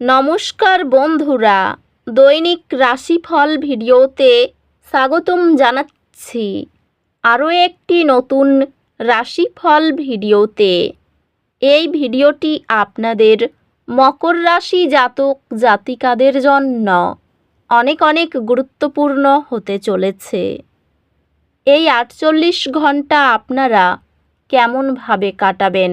নমস্কার বন্ধুরা, দৈনিক রাশিফল ভিডিওতে স্বাগতম জানাচ্ছি। আরও একটি নতুন রাশিফল ভিডিওতে। এই ভিডিওটি আপনাদের মকর রাশি জাতক জাতিকাদের জন্য অনেক অনেক গুরুত্বপূর্ণ হতে চলেছে। এই আটচল্লিশ ঘণ্টা আপনারা কেমনভাবে কাটাবেন?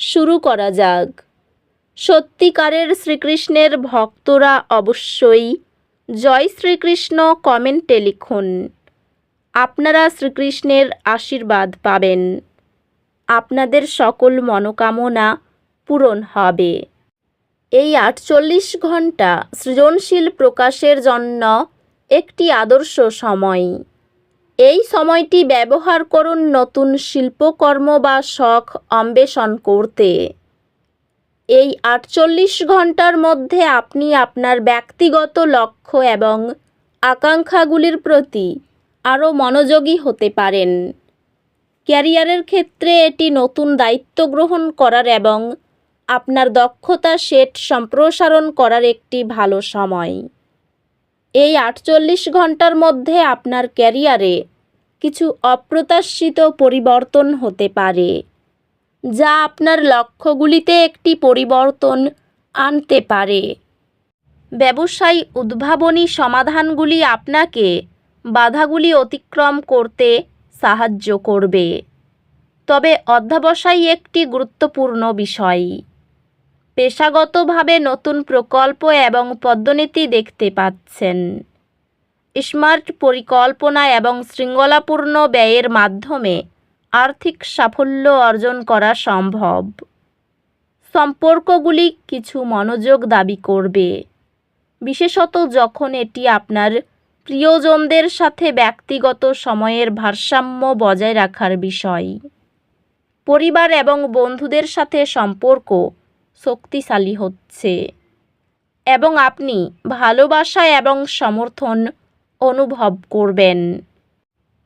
শুরু করা যাক। সত্যিকারের শ্রীকৃষ্ণের ভক্তরা অবশ্যই জয় শ্রীকৃষ্ণ কমেন্টে লিখুন। আপনারা শ্রীকৃষ্ণের আশীর্বাদ পাবেন। আপনাদের সকল মনোকামনা পূরণ হবে। এই আটচল্লিশ ঘণ্টা সৃজনশীল প্রকাশের জন্য একটি আদর্শ সময়। এই সময়টি ব্যবহার করুন নতুন শিল্পকর্ম বা শখ অন্বেষণ করতে। এই আটচল্লিশ ঘণ্টার মধ্যে আপনি আপনার ব্যক্তিগত লক্ষ্য এবং আকাঙ্ক্ষাগুলির প্রতি আরও মনোযোগী হতে পারেন। ক্যারিয়ারের ক্ষেত্রে এটি নতুন দায়িত্ব গ্রহণ করার এবং আপনার দক্ষতা সেট সম্প্রসারণ করার একটি ভালো সময়। এই আটচল্লিশ ঘণ্টার মধ্যে আপনার ক্যারিয়ারে কিছু অপ্রত্যাশিত পরিবর্তন হতে পারে, যা আপনার লক্ষ্যগুলিতে একটি পরিবর্তন আনতে পারে। ব্যবসায়ী উদ্ভাবনী সমাধানগুলি আপনাকে বাধাগুলি অতিক্রম করতে সাহায্য করবে। তবে অধ্যাবসায় একটি গুরুত্বপূর্ণ বিষয়। পেশাগতভাবে নতুন প্রকল্প এবং পদ্মনীতি দেখতে পাচ্ছেন। স্মার্ট পরিকল্পনা এবং শৃঙ্খলাপূর্ণ ব্যয়ের মাধ্যমে আর্থিক সাফল্য অর্জন করা সম্ভব। সম্পর্কগুলি কিছু মনোযোগ দাবি করবে। বিশেষত যখন এটি আপনার প্রিয়জনদের সাথে ব্যক্তিগত সময়ের ভারসাম্য বজায় রাখার বিষয়। পরিবার এবং বন্ধুদের সাথে সম্পর্ক শক্তিশালী হচ্ছে। এবং আপনি ভালোবাসা এবং সমর্থন অনুভব করবেন।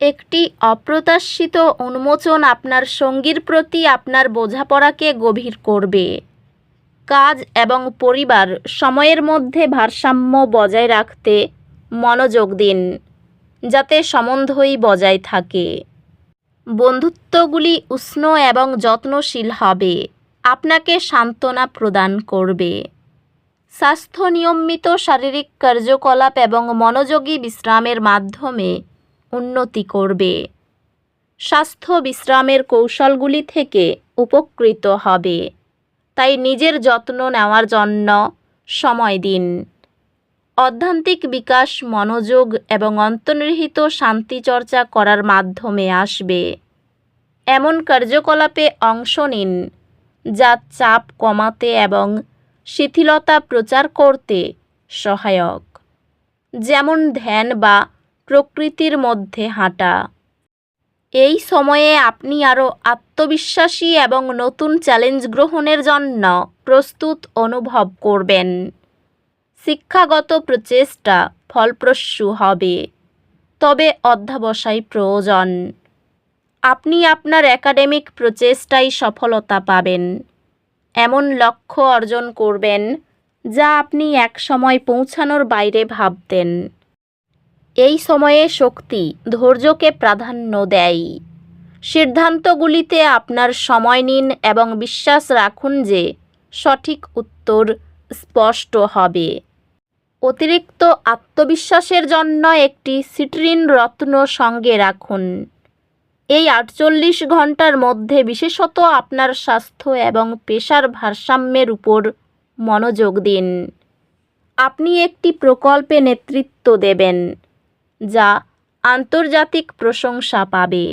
একটি অপ্রত্যাশিত উন্মোচন আপনার সঙ্গীর প্রতি আপনার বোঝাপড়াকে গভীর করবে। কাজ এবং পরিবার সময়ের মধ্যে ভারসাম্য বজায় রাখতে মনোযোগ দিন, যাতে সম্বন্ধই বজায় থাকে। বন্ধুত্বগুলি উষ্ণ এবং যত্নশীল হবে। আপনাকে সান্ত্বনা প্রদান করবে। স্বাস্থ্য নিয়মিত শারীরিক কার্যকলাপ এবং মনোযোগী বিশ্রামের মাধ্যমে উন্নতি করবে। স্বাস্থ্য বিশ্রামের কৌশলগুলি থেকে উপকৃত হবে। তাই নিজের যত্ন নেওয়ার জন্য সময় দিন। অধ্যান্তিক বিকাশ, মনোযোগ এবং অন্তর্নিহিত শান্তি চর্চা করার মাধ্যমে আসবে। এমন কার্যকলাপে অংশ নিন। যা চাপ কমাতে এবং শিথিলতা প্রচার করতে সহায়ক। যেমন ধ্যান বা প্রকৃতির মধ্যে হাঁটা। এই সময়ে আপনি আরও আত্মবিশ্বাসী এবং নতুন চ্যালেঞ্জ গ্রহণের জন্য প্রস্তুত অনুভব করবেন। শিক্ষাগত প্রচেষ্টা ফলপ্রসূ হবে। তবে অধ্যাবসায় প্রয়োজন। আপনি আপনার একাডেমিক প্রচেষ্টায় সফলতা পাবেন। এমন লক্ষ্য অর্জন করবেন, যা আপনি এক সময় পৌঁছানোর বাইরে ভাবতেন। এই সময়ে শক্তি ধৈর্যকে প্রাধান্য দেয়। সিদ্ধান্তগুলিতে আপনার সময় নিন এবং বিশ্বাস রাখুন যে সঠিক উত্তর স্পষ্ট হবে। অতিরিক্ত আত্মবিশ্বাসের জন্য একটি সিট্রিন রত্ন সঙ্গে রাখুন। এই আটচল্লিশ ঘণ্টার মধ্যে বিশেষত আপনার স্বাস্থ্য এবং পেশার ভারসাম্যের উপর মনোযোগ দিন। আপনি একটি প্রকল্পে নেতৃত্ব দেবেন, যা আন্তর্জাতিক প্রশংসা পাবে।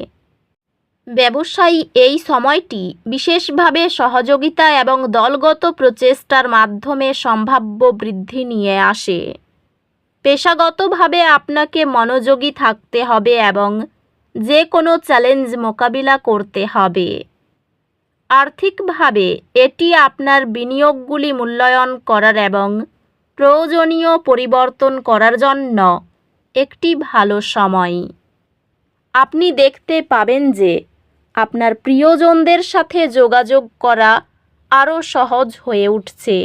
ব্যবসায়ী এই সময়টি বিশেষভাবে সহযোগিতা এবং দলগত প্রচেষ্টার মাধ্যমে সম্ভাব্য বৃদ্ধি নিয়ে আসে। পেশাগতভাবে আপনাকে মনোযোগী থাকতে হবে এবং যে কোনো চ্যালেঞ্জ মোকাবিলা করতে হবে। আর্থিকভাবে এটি আপনার বিনিয়োগগুলি মূল্যায়ন করার এবং প্রয়োজনীয় পরিবর্তন করার জন্য একটি ভালো সময়। আপনি দেখতে পাবেন যে আপনার প্রিয়জনদের সাথে যোগাযোগ করা আরও সহজ হয়ে উঠছে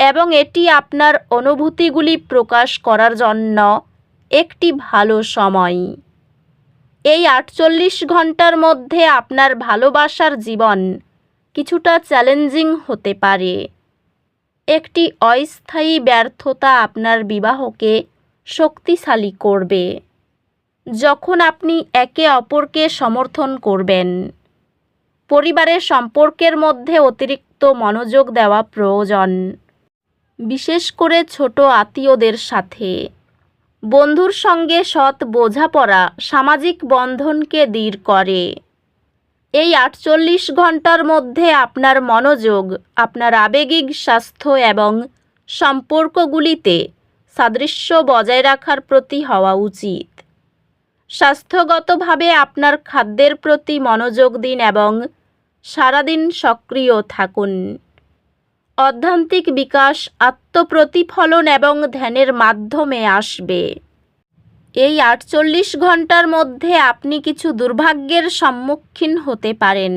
এবং এটি আপনার অনুভূতিগুলি প্রকাশ করার জন্য একটি ভালো সময়। এই আটচল্লিশ ঘণ্টার মধ্যে আপনার ভালোবাসার জীবন কিছুটা চ্যালেঞ্জিং হতে পারে। একটি অস্থায়ী ব্যর্থতা আপনার বিবাহকে শক্তিশালী করবে। যখন আপনি একে অপরকে সমর্থন করবেন, পরিবারের সম্পর্কের মধ্যে অতিরিক্ত মনোযোগ দেওয়া প্রয়োজন, বিশেষ করে ছোট আত্মীয়দের সাথে। বন্ধুর সঙ্গে সৎ বোঝাপড়া সামাজিক বন্ধনকে দৃঢ় করে। এই আটচল্লিশ ঘণ্টার মধ্যে আপনার মনোযোগ, আপনার আবেগিক স্বাস্থ্য এবং সম্পর্কগুলিতে সাদৃশ্য বজায় রাখার প্রতি হওয়া উচিত। স্বাস্থ্যগতভাবে আপনার খাদ্যের প্রতি মনোযোগ দিন এবং সারাদিন সক্রিয় থাকুন। অধ্যান্তিক বিকাশ, আত্মপ্রতিফলন এবং ধ্যানের মাধ্যমে আসবে। এই আটচল্লিশ ঘণ্টার মধ্যে আপনি কিছু দুর্ভাগ্যের সম্মুখীন হতে পারেন।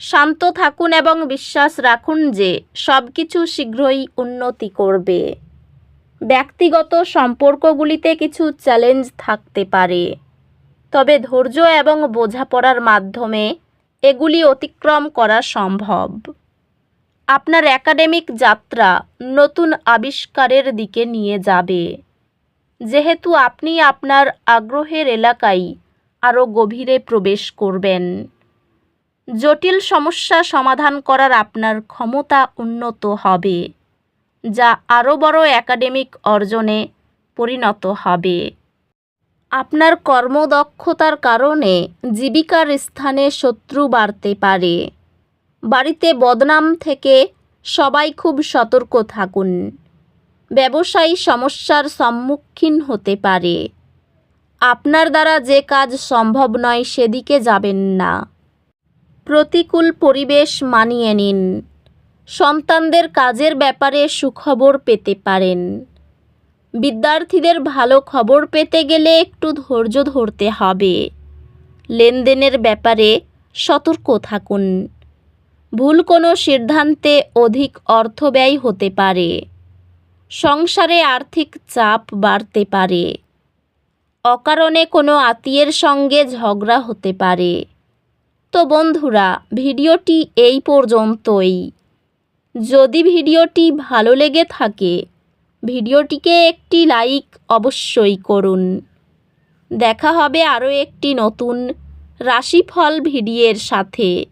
শান্ত থাকুন এবং বিশ্বাস রাখুন যে সব কিছু শীঘ্রই উন্নতি করবে। ব্যক্তিগত সম্পর্কগুলিতে কিছু চ্যালেঞ্জ থাকতে পারে। তবে ধৈর্য এবং বোঝাপড়ার মাধ্যমে এগুলি অতিক্রম করা সম্ভব। আপনার একাডেমিক যাত্রা নতুন আবিষ্কারের দিকে নিয়ে যাবে। যেহেতু আপনি আপনার আগ্রহের এলাকায় আরও গভীরে প্রবেশ করবেন। জটিল সমস্যা সমাধান করার আপনার ক্ষমতা উন্নত হবে, যা আরও বড় একাডেমিক অর্জনে পরিণত হবে। আপনার কর্মদক্ষতার কারণে জীবিকার স্থানে শত্রু বাড়তে পারে। বাড়িতে বদনাম থেকে সবাই খুব সতর্ক থাকুন। ব্যবসায়ী সমস্যার সম্মুখীন হতে পারে। আপনার দ্বারা যে কাজ সম্ভব নয় সেদিকে যাবেন না। প্রতিকূল পরিবেশ মানিয়ে নিন। সন্তানদের কাজের ব্যাপারে সুখবর পেতে পারেন। বিদ্যার্থীদের ভালো খবর পেতে গেলে একটু ধৈর্য ধরতে হবে। লেনদেনের ব্যাপারে সতর্ক থাকুন। ভুল কোনো সিদ্ধান্তে অধিক অর্থ ব্যয় হতে পারে। সংসারে আর্থিক চাপ বাড়তে পারে। অকারণে কোনো আত্মীয়ের সঙ্গে ঝগড়া হতে পারে। তো বন্ধুরা, ভিডিওটি এই পর্যন্তই। যদি ভিডিওটি ভালো লেগে থাকে, ভিডিওটিকে একটি লাইক অবশ্যই করুন। দেখা হবে আরও একটি নতুন রাশিফল ভিডিওর সাথে।